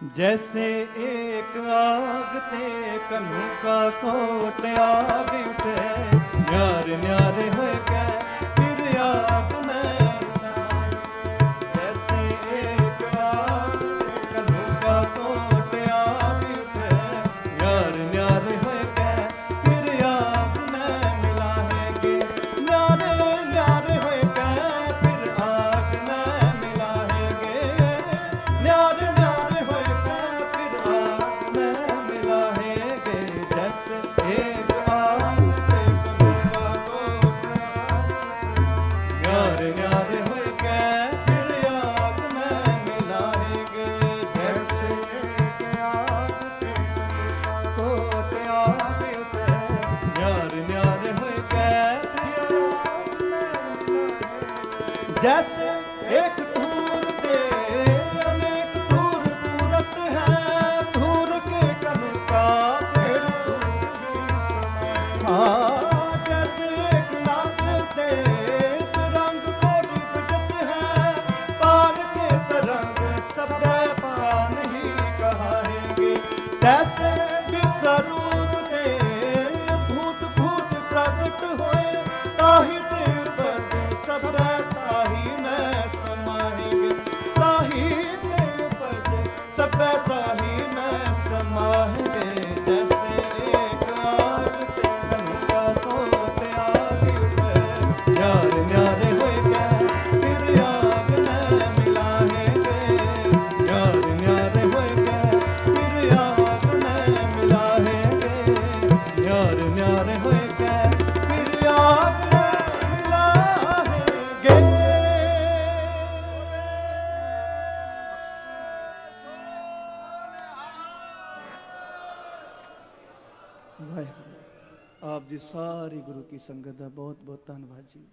जैसे एक आग ते कन्हू का कोट आग उठे न्यार न्यार ਜੈਸ ਇੱਕ ਹੈ, ਧੂਰ ਕੇ ਕਨ ਕਾ ਤੇਣ ਧੂਰ ਸਮੈ। ਹਾਂ ਕੇ ਤਰੰਗ ਸਭੈ ਪਾਨ ਵਾਹਿਗੁਰੂ। ਆਪ ਜੀ ਸਾਰੇ ਗੁਰੂ ਕੀ ਸੰਗਤ ਦਾ ਬਹੁਤ ਬਹੁਤ ਧੰਨਵਾਦ ਜੀ।